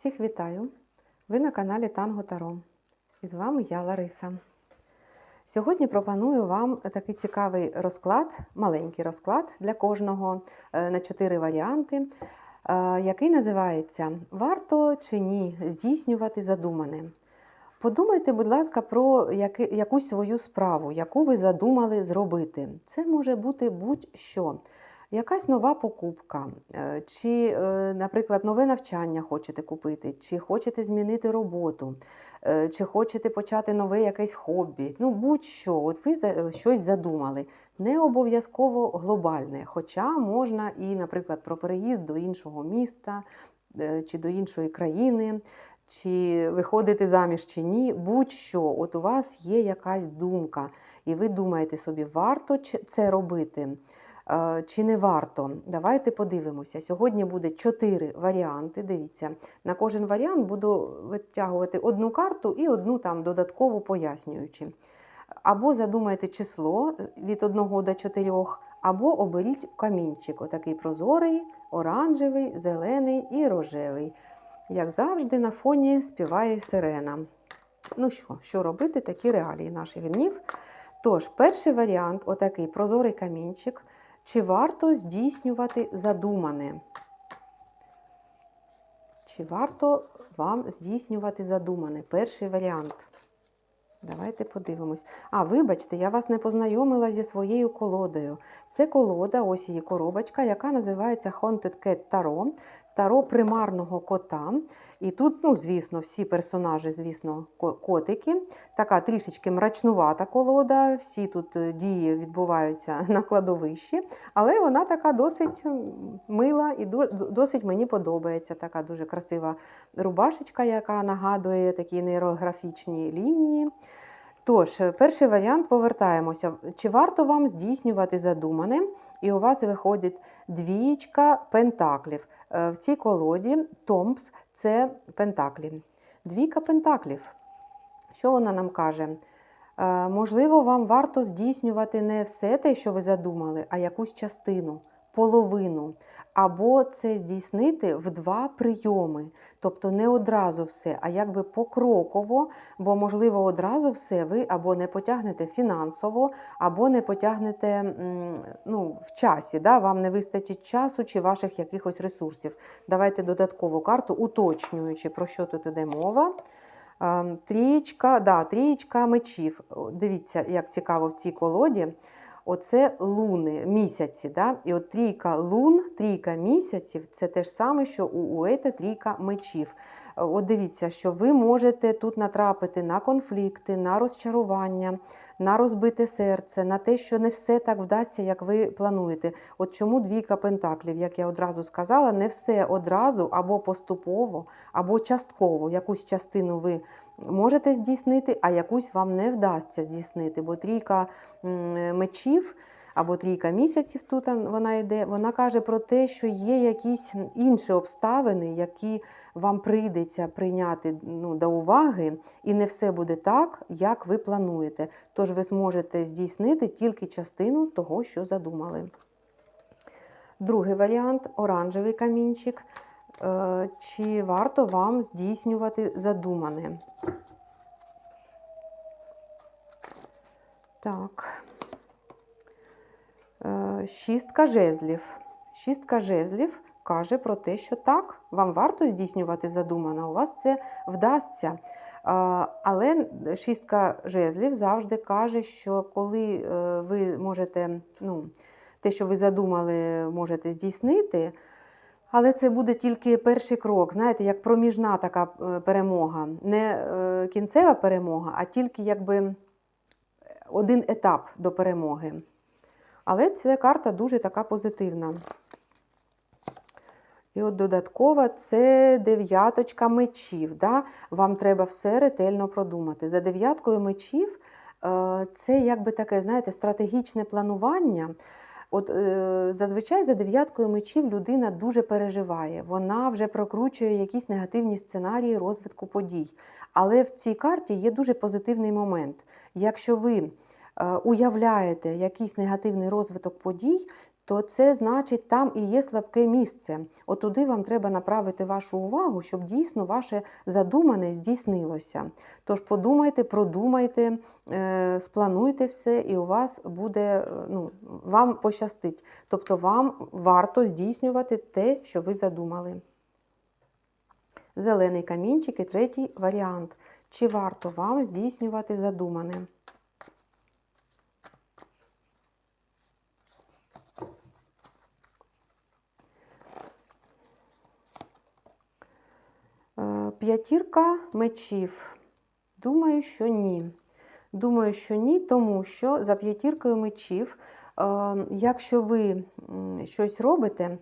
Всіх вітаю! Ви на каналі Танго Таро. І з вами я Лариса. Сьогодні пропоную вам такий цікавий розклад, маленький розклад для кожного е, на чотири варіанти, е, який називається Варто чи ні здійснювати задумане. Подумайте, будь ласка, про якусь свою справу, яку ви задумали зробити. Це може бути будь-що. Якась нова покупка, е, чи, е, наприклад, нове навчання хочете купити, чи хочете змінити роботу, е, чи хочете почати нове якесь хобі. Ну, будь-що, от ви щось задумали. Не обов'язково глобальне, хоча можна і, наприклад, про переїзд до іншого міста чи до іншої країни, чи виходити заміж чи ні, будь-що, от у вас є якась думка, і ви думаєте собі, варто це робити. Е, Чи не варто? Давайте подивимося. Сьогодні буде чотири варіанти. Дивіться, на кожен варіант буду витягувати одну карту і одну там додатково пояснюючи. Або задумайте число від 1 до 4, або оберіть камінчик. Отакий прозорий, оранжевий, зелений і рожевий. Як завжди, на фоні співає сирена. Ну що, що робити, такі реалії наших днів. Тож, перший варіант отакий прозорий камінчик. Чи варто здійснювати задумане? Чи варто вам здійснювати задумане? Перший варіант. Давайте подивимось. А, вибачте, я вас не познайомила зі своєю колодою. Це колода, ось її коробочка, яка називається Haunted Cat Tarot. Таро примарного кота. І тут, ну, звісно, всі персонажі, звісно, котики. Така трішечки мрачнувата колода. Всі тут е, дії відбуваються на кладовищі, але вона така досить мила і досить мені подобається. Така дуже красива рубашечка, яка нагадує такі нейрографічні лінії. Тож, е, перший варіант повертаємося. Чи варто вам здійснювати задумане? І у вас виходить двієчка пентаклів. Е, В цій колоді Томпс це пентаклі. Двійка пентаклів. Що вона нам каже? Е, Можливо, вам варто здійснювати не все те, що ви задумали, а якусь частину, половину. Або це здійснити в два прийоми. Тобто не одразу все, а якби покроково, бо, можливо, одразу все ви або не потягнете фінансово, або не потягнете ну, в часі. Да? Вам не вистачить часу чи ваших якихось ресурсів. Давайте додаткову карту, уточнюючи, про що тут іде мова. Трієчка, да, трієчка мечів. Дивіться, як цікаво в цій колоді. Оце луни, місяці. Да? І от трійка лун, трійка місяців це те ж саме, що у Уейта трійка мечів. Е, От дивіться, що ви можете тут натрапити на конфлікти, на розчарування, на розбите серце, на те, що не все так вдасться, як ви плануєте. От чому двійка пентаклів, як я одразу сказала, не все одразу або поступово, або частково. Якусь частину ви можете здійснити, а якусь вам не вдасться здійснити, бо трійка мечів. Або трійка місяців тут вона йде. Вона каже про те, що є якісь інші обставини, які вам прийдеться прийняти ну, до уваги, і не все буде так, як ви плануєте. Тож ви зможете здійснити тільки частину того, що задумали. Другий варіант оранжевий камінчик. Е, Чи варто вам здійснювати задумане? Так. Е, Шістка жезлів. Шістка жезлів каже про те, що так, вам варто здійснювати задумане, у вас це вдасться. Але шістка жезлів завжди каже, що коли е, ви можете, ну, те, що ви задумали, можете здійснити, але це буде тільки перший крок, знаєте, як проміжна така е, перемога. Не е, кінцева перемога, а тільки якби один етап до перемоги. Але ця карта дуже така позитивна. І от додаткова це дев'яточка мечів. Да? Вам треба все ретельно продумати. За дев'яткою мечів е, це якби таке, знаєте, стратегічне планування. От е, зазвичай за дев'яткою мечів людина дуже переживає. Вона вже прокручує якісь негативні сценарії розвитку подій. Але в цій карті є дуже позитивний момент. Якщо ви е, уявляєте якийсь негативний розвиток подій, то це значить, там і є слабке місце. Отуди вам треба направити вашу увагу, щоб дійсно ваше задумане здійснилося. Тож подумайте, продумайте, е, сплануйте все, і у вас буде, е, ну, вам пощастить. Тобто вам варто здійснювати те, що ви задумали. Зелений камінчик і третій варіант. Чи варто вам здійснювати задумане? Е, П'ятірка мечів. Думаю, що ні. Думаю, що ні, тому що за п'ятіркою мечів, е, якщо ви щось робите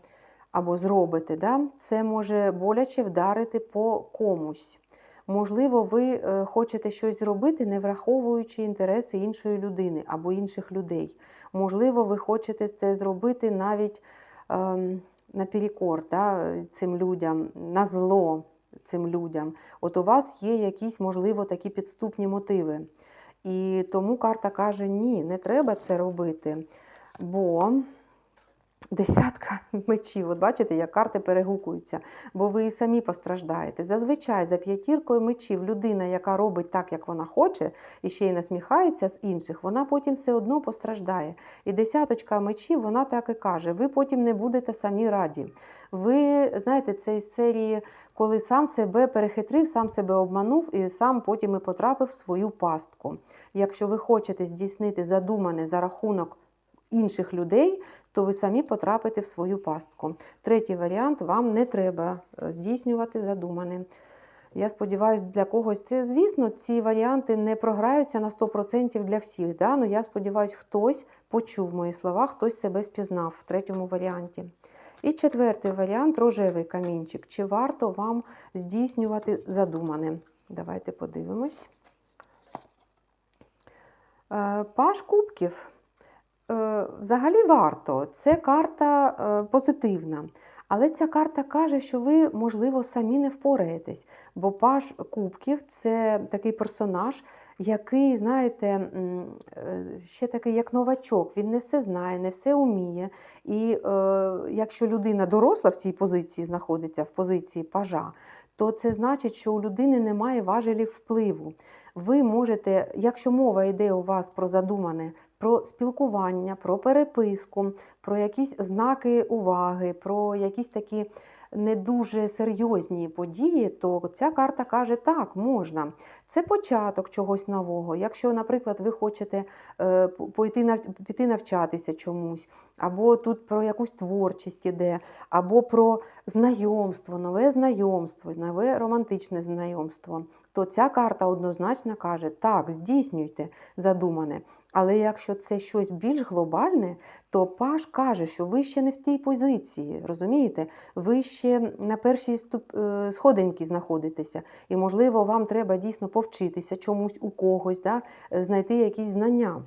або зробите, це може боляче вдарити по комусь. Можливо, ви е, хочете щось зробити, не враховуючи інтереси іншої людини або інших людей. Можливо, ви хочете це зробити навіть ем, наперекор да, цим людям, на зло цим людям. От у вас є якісь, можливо, такі підступні мотиви. І тому карта каже: ні, не треба це робити. Бо десятка мечів, от бачите, як карти перегукуються, бо ви і самі постраждаєте. Зазвичай за п'ятіркою мечів людина, яка робить так, як вона хоче, і ще й насміхається з інших, вона потім все одно постраждає. І десяточка мечів, вона так і каже: ви потім не будете самі раді. Ви знаєте, це із серії, коли сам себе перехитрив, сам себе обманув і сам потім і потрапив в свою пастку. Якщо ви хочете здійснити задумане за рахунок інших людей, то ви самі потрапите в свою пастку. Третій варіант вам не треба е, здійснювати задумане. Я сподіваюся, для когось це, звісно, ці варіанти не програються на 100% для всіх. Да? Ну, я сподіваюся, хтось почув мої слова, хтось себе впізнав в третьому варіанті. І четвертий варіант рожевий камінчик. Чи варто вам здійснювати задумане? Давайте подивимось. Е, Паш кубків. Е, Взагалі варто. Це карта е, позитивна. Але ця карта каже, що ви, можливо, самі не впораєтесь. Бо Паш Кубків це такий персонаж, який, знаєте, е, ще такий як новачок. Він не все знає, не все уміє. І е, якщо людина доросла в цій позиції знаходиться, в позиції пажа, то це значить, що у людини немає важелів впливу. Ви можете, якщо мова йде у вас про задумане, про спілкування, про переписку, про якісь знаки уваги, про якісь такі не дуже серйозні події, то ця карта каже, так, можна. Це початок чогось нового. Якщо, наприклад, ви хочете е, піти навчатися чомусь, або тут про якусь творчість іде, або про знайомство, нове знайомство, нове романтичне знайомство, то ця карта однозначно каже, так, здійснюйте задумане. Але якщо це щось більш глобальне, то Паш каже, що ви ще не в тій позиції, розумієте? Ви ще на першій е, сходинці знаходитеся. І, можливо, вам треба дійсно повчитися чомусь у когось, да? е, знайти якісь знання.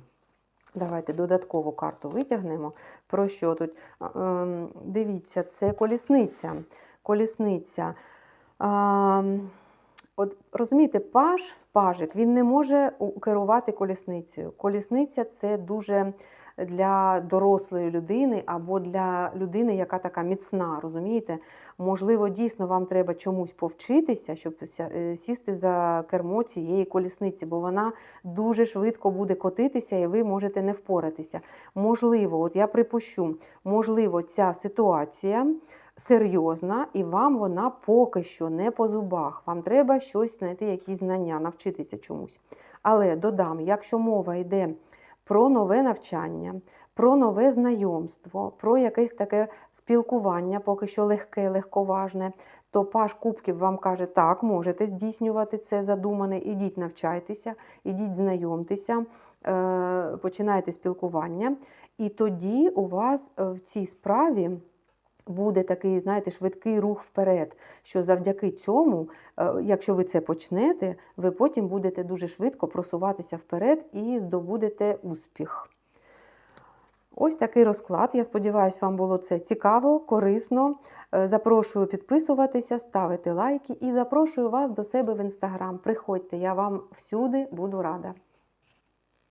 Давайте додаткову карту витягнемо. Про що тут? Ем, Дивіться, це колісниця. Колісниця. От розумієте, паж, пажик, він не може керувати колісницею. Колісниця це дуже для дорослої людини або для людини, яка така міцна, розумієте? Можливо, дійсно вам треба чомусь повчитися, щоб е, сісти за кермо цієї колісниці, бо вона дуже швидко буде котитися, і ви можете не впоратися. Можливо, от я припущу, можливо, ця ситуація серйозна, і вам вона поки що не по зубах. Вам треба щось знайти, якісь знання, навчитися чомусь. Але додам, якщо мова йде про нове навчання, про нове знайомство, про якесь таке спілкування, поки що легке, легковажне, то Паш Кубків вам каже, так, можете здійснювати це задумане, ідіть навчайтеся, ідіть знайомтеся, е, починайте спілкування. І тоді у вас е, в цій справі буде такий, знаєте, швидкий рух вперед, що завдяки цьому, е, якщо ви це почнете, ви потім будете дуже швидко просуватися вперед і здобудете успіх. Ось такий розклад. Я сподіваюся, вам було це цікаво, корисно. Е, Запрошую підписуватися, ставити лайки і запрошую вас до себе в інстаграм. Приходьте, я вам всюди буду рада.